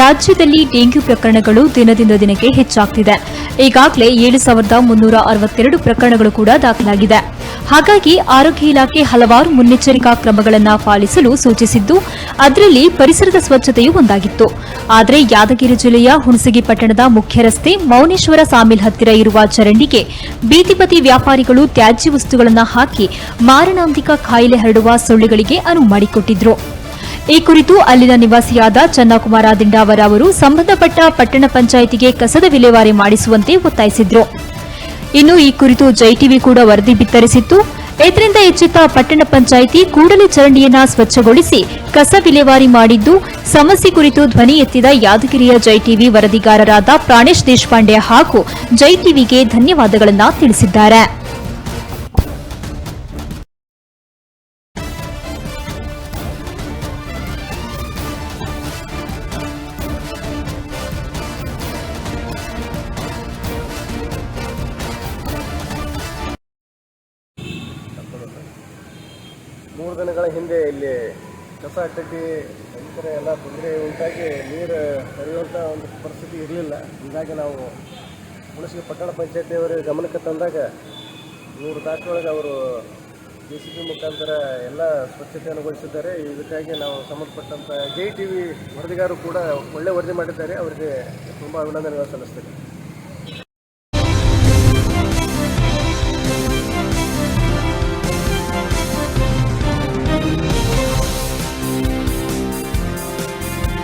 ರಾಜ್ಯದಲ್ಲಿ ಡೆಂಗ್ಯೂ ಪ್ರಕರಣಗಳು ದಿನದಿಂದ ದಿನಕ್ಕೆ ಹೆಚ್ಚಾಗ್ತಿದೆ. ಈಗಾಗಲೇ ಏಳು ಸಾವಿರದ ಮುನ್ನೂರ ಅರವತ್ತೆರಡು ಪ್ರಕರಣಗಳು ಕೂಡ ದಾಖಲಾಗಿದೆ. ಹಾಗಾಗಿ ಆರೋಗ್ಯ ಇಲಾಖೆ ಹಲವಾರು ಮುನ್ನೆಚ್ಚರಿಕಾ ಕ್ರಮಗಳನ್ನು ಪಾಲಿಸಲು ಸೂಚಿಸಿದ್ದು, ಅದರಲ್ಲಿ ಪರಿಸರದ ಸ್ವಚ್ಛತೆಯೂ ಒಂದಾಗಿತ್ತು. ಆದರೆ ಯಾದಗಿರಿ ಜಿಲ್ಲೆಯ ಹುಣಸಗಿ ಪಟ್ಟಣದ ಮುಖ್ಯ ರಸ್ತೆ ಮೌನೇಶ್ವರ ಸಾಮಿಲ್ ಹತ್ತಿರ ಇರುವ ಚರಂಡಿಗೆ ಬೀದಿಬದಿ ವ್ಯಾಪಾರಿಗಳು ತ್ಯಾಜ್ಯ ವಸ್ತುಗಳನ್ನು ಹಾಕಿ ಮಾರಣಾಂತಿಕ ಕಾಯಿಲೆ ಹರಡುವ ಸೊಳ್ಳೆಗಳಿಗೆ ಅನುವು ಮಾಡಿಕೊಟ್ಟಿದ್ರು. ಈ ಕುರಿತು ಅಲ್ಲಿನ ನಿವಾಸಿಯಾದ ಚನ್ನಕುಮಾರ ದಿಂಡಾವರ ಅವರು ಸಂಬಂಧಪಟ್ಟ ಪಟ್ಟಣ ಪಂಚಾಯಿತಿಗೆ ಕಸದ ವಿಲೇವಾರಿ ಮಾಡಿಸುವಂತೆ ಒತ್ತಾಯಿಸಿದ್ರು. ಇನ್ನು ಈ ಕುರಿತು ಜೈಟಿವಿ ಕೂಡ ವರದಿ ಬಿತ್ತರಿಸಿತ್ತು. ಇದರಿಂದ ಎಚ್ಚೆತ್ತ ಪಟ್ಟಣ ಪಂಚಾಯಿತಿ ಕೂಡಲೇ ಚರಂಡಿಯನ್ನ ಸ್ವಚ್ಛಗೊಳಿಸಿ ಕಸ ವಿಲೇವಾರಿ ಮಾಡಿದ್ದು, ಸಮಸ್ಯೆ ಕುರಿತು ಧ್ವನಿ ಎತ್ತಿದ ಯಾದಗಿರಿಯ ಜೈಟಿವಿ ವರದಿಗಾರರಾದ ಪ್ರಾಣೇಶ್ ದೇಶಪಾಂಡೆ ಹಾಗೂ ಜೈಟಿವಿಗೆ ಧನ್ಯವಾದಗಳನ್ನು ತಿಳಿಸಿದ್ದಾರೆ. ಮೂರು ದಿನಗಳ ಹಿಂದೆ ಇಲ್ಲಿ ಕಸ ಕಟ್ಟಿ ರೈತರ ಎಲ್ಲ ತೊಂದರೆ ಉಂಟಾಗಿ ನೀರು ಹರಿಯುವಂಥ ಒಂದು ಪರಿಸ್ಥಿತಿ ಇರಲಿಲ್ಲ. ಹೀಗಾಗಿ ನಾವು ಮುಳಸಿಗೆ ಪಟ್ಟಣ ಪಂಚಾಯತಿಯವರ ಗಮನಕ್ಕೆ ತಂದಾಗ ನೂರು ತಾಸೊಳಗೆ ಅವರು ಜೆ ಸಿ ಬಿ ಮುಖಾಂತರ ಎಲ್ಲ ಸ್ವಚ್ಛತೆಯನ್ನು ಗೊಳಿಸಿದ್ದಾರೆ. ಇದಕ್ಕಾಗಿ ನಾವು ಸಂಬಂಧಪಟ್ಟಂಥ ಜೈ ಟಿ ವಿ ವರದಿಗಾರರು ಕೂಡ ಒಳ್ಳೆ ವರದಿ ಮಾಡಿದ್ದಾರೆ. ಅವರಿಗೆ ತುಂಬ ಅಭಿನಂದನೆಗಳು ಸಲ್ಲಿಸ್ತೇನೆ.